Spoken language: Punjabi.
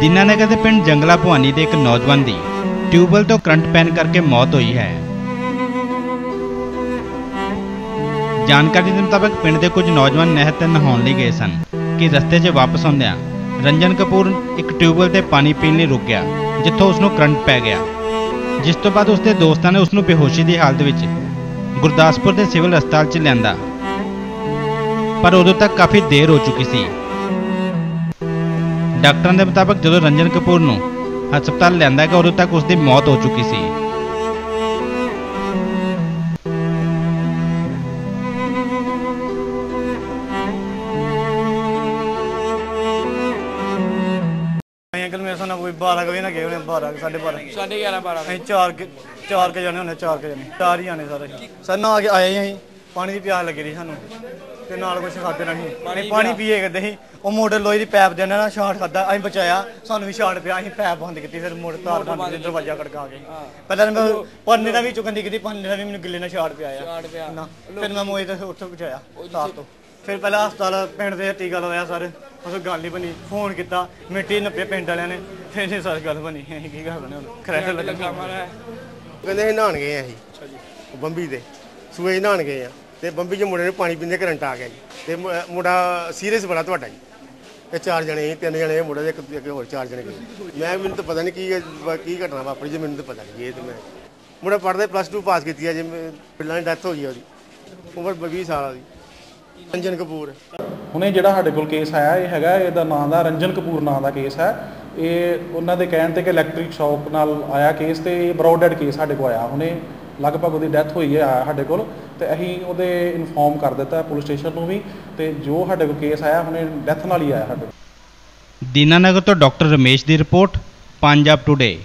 ਦੀਨਾਨਗਰ ਦੇ ਪਿੰਡ ਜੰਗਲਾ ਭਵਾਨੀ ਦੇ ਇੱਕ ਨੌਜਵਾਨ ਦੀ ਟਿਊਬਵੈੱਲ ਤੋਂ ਕਰੰਟ ਪੈਣ ਕਰਕੇ ਮੌਤ ਹੋਈ ਹੈ। ਜਾਣਕਾਰੀ ਦੇ ਮੁਤਾਬਕ ਪਿੰਡ ਦੇ ਕੁਝ ਨੌਜਵਾਨ ਨਹਿਰ ਤੇ ਨਹਾਉਣ ਲਈ ਗਏ ਸਨ ਕਿ ਰਸਤੇ 'ਚ ਵਾਪਸ ਆਉਂਦਿਆਂ ਰੰਜਨ ਕਪੂਰ ਇੱਕ ਟਿਊਬਵੈੱਲ ਤੇ ਪਾਣੀ ਪੀਣ ਲਈ ਰੁਕ ਗਿਆ, ਜਿੱਥੋਂ ਉਸ ਨੂੰ ਕਰੰਟ ਪੈ ਗਿਆ। ਜਿਸ ਤੋਂ ਬਾਅਦ ਉਸ ਦੇ ਦੋਸਤਾਂ ਨੇ ਉਸ ਨੂੰ ਬੇਹੋਸ਼ੀ ਦੀ ਹਾਲਤ ਵਿੱਚ ਗੁਰਦਾਸਪੁਰ ਦੇ ਸਿਵਲ ਹਸਪਤਾਲ 'ਚ ਲਿਆਂਦਾ। ਪਰ ਉਦੋਂ ਤੱਕ ਕਾਫੀ ਦੇਰ ਹੋ ਚੁੱਕੀ ਸੀ। ਡਾਕਟਰਾਂ ਦੇ ਮੁਤਾਬਕ ਜਦੋਂ ਰੰਜਨ ਕਪੂਰ ਨੂੰ ਹਸਪਤਾਲ ਲਿਆਂਦਾ ਗਿਆ ਉਦੋਂ ਤੱਕ ਉਸ ਦੀ ਮੌਤ ਹੋ ਚੁੱਕੀ ਸੀ। ਅੰਕਲ ਮੇਰੇ ਸਾਹ ਨਾਲ ਕੋਈ 12 ਵਜੇ ਨਾ ਗਏ ਹੋਣੇ 12 ਸਾਢੇ 12 ਸਾਢੇ 11 12 ਅਸੀਂ ਚਾਰ ਕੁ- ਚਾਰ ਕੇ ਜਾਣੇ ਹੁੰਦੇ ਚਾਰ ਕੇ ਜਾਣੇ ਚਾਰ ਹੀ ਜਾਣੇ ਸਾਰੇ। ਸਰ ਨਾ ਆ ਕੇ ਆਏ ਹੀ ਅਸੀਂ ਪਾਣੀ ਦੀ ਪਿਆਸ ਲੱਗੀ ਰਹੀ ਸਾਨੂੰ। ਤੇ ਨਾਲ ਕੁਝ ਖਾਦੇ ਨਹੀਂ। ਅਸੀਂ ਪਾਣੀ ਪੀਏ ਕਰਦੇ ਸੀ। ਉਹ ਮੋਟਰ ਲੋਹੇ ਦੀ ਪੈਪ ਦੇ ਨਾਲ ਸ਼ਾਰਟ ਖਾਦਾ ਅਸੀਂ ਬਚਾਇਆ। ਸਾਨੂੰ ਵੀ ਸ਼ਾਰਟ ਪਿਆ ਅਸੀਂ ਪੈਪ ਬੰਦ ਕੀਤੀ ਫਿਰ ਮੋਟਰ ਤਾਰ ਬੰਦ ਕੀਤੀ ਦਰਵਾਜ਼ਾ ਖੜਕਾ ਕੇ। ਪਹਿਲਾਂ ਮੈਂ ਪੰਨੇ ਦਾ ਵੀ ਚੁੱਕਣ ਦੀ ਕੀਤੀ ਪੰਨੇ ਦਾ ਵੀ ਮੈਨੂੰ ਗਿੱਲੇ ਨਾਲ ਸ਼ਾਰਟ ਪਿਆ ਆ। ਸ਼ਾਰਟ ਪਿਆ। ਨਾ ਫਿਰ ਮੈਂ ਮੋਏ ਤੇ ਉੱਥੋਂ ਬਚਾਇਆ ਤਾਰ ਤੋਂ। ਫਿਰ ਪਹਿਲਾਂ ਹਸਪਤਾਲ ਪਿੰਡ ਦੇ ਟੀਕਾ ਲਵਾਇਆ ਸਰ। ਉਸ ਗੱਲ ਨਹੀਂ ਬਣੀ ਫੋਨ ਕੀਤਾ ਮਿੱਟੀ ਨੱਪੇ ਪਿੰਡ ਵਾਲਿਆਂ ਨੇ। ਫਿਰ ਇਹ ਸਾਰੀ ਗੱਲ ਬਣੀ ਅਸੀਂ ਕੀ ਕਰ ਬਣੇ ਹੁਣ? ਖਰੈਟ ਲੱਗਾ ਮਾਰਾ ਕਹਿੰਦੇ ਅਸੀਂ ਨਹਾਣ ਗਏ ਆ ਅਸੀਂ। ਬੰਬੀ ਦੇ। ਸੂਏ ਨਹਾਣ ਗਏ ਆ। ਤੇ ਬੰਬੀ 'ਚ ਮੁੰਡੇ ਨੂੰ ਪਾਣੀ ਪੀਂਦੇ ਕਰੰਟ ਆ ਗਿਆ ਜੀ। ਤੇ ਮੁ- ਮੁੰਡਾ ਸੀਰੀਅਸ ਬੜਾ ਤੁਹਾਡਾ ਜੀ। ਇਹ ਚਾਰ ਜਣੇ ਸੀ, ਤਿੰਨ ਜਣੇ ਇਹ ਮੁੰਡੇ ਦੇ ਇੱਕ ਇੱਕ ਹੋਰ ਚਾਰ ਜਣੇ ਗਏ। ਮੈਂ, ਮੈਨੂੰ ਤਾਂ ਪਤਾ ਨਹੀਂ ਕੀ ਵਾ- ਕੀ ਘਟਨਾ ਵਾਪਰੀ ਜੀ, ਮੈਨੂੰ ਤਾਂ ਪਤਾ ਨਹੀਂ ਇਹ ਤੇ ਮੈਂ ਮੁੰਡਾ ਪੜ੍ਹਦੇ ਪਲੱਸ 2 ਪਾਸ ਕੀਤੀ ਹੈ ਜੀ ਪਿੱਲਾਂ ਦੀ ਡੈਥ ਹੋਈ ਆ ਉਹਦੀ। ਉਮਰ 20 ਸਾਲ ਦੀ ਰੰਜਨ ਕਪੂਰ। ਹੁਣੇ ਜਿਹੜਾ ਸਾਡੇ ਕੋਲ ਕੇਸ ਆਇਆ, ਇਹ ਹੈਗਾ, ਇਹਦਾ ਨਾਂ ਦਾ ਰੰਜਨ ਕਪੂਰ ਨਾਂ ਦਾ ਕੇਸ ਹੈ। ਇਹ ਉਹਨਾਂ ਦੇ ਕਹਿਣ ਤੇ ਕਿ ਇਲੈਕਟ੍ਰਿਕ ਸ਼ੌਕ ਨਾਲ ਆਇਆ ਕੇਸ ਤੇ, ਇਹ ਬਰੋਡਡ ਕੇਸ ਸਾਡੇ ਕੋਲ ਆਇਆ ਹੁਣੇ। ਲਗਭਗ ਉਹਦੀ ਡੈਥ ਹੋਈ ਹੈ ਆਇਆ ਸਾਡੇ ਕੋਲ ਤੇ ਅਸੀਂ ਉਹਦੇ ਇਨਫੋਰਮ ਕਰ ਦਿੱਤਾ ਪੁਲਿਸ ਸਟੇਸ਼ਨ ਨੂੰ ਵੀ ਤੇ ਜੋ ਸਾਡੇ ਕੋਲ ਕੇਸ ਆਇਆ ਹੁਣੇ ਡੈਥ ਨਾਲ ਹੀ ਆਇਆ ਸਾਡੇ ਕੋਲ। ਦੀਨਾਨਗਰ ਤੋਂ ਡਾਕਟਰ ਰਮੇਸ਼ ਦੀ ਰਿਪੋਰਟ, ਪੰਜਾਬ ਟੁਡੇ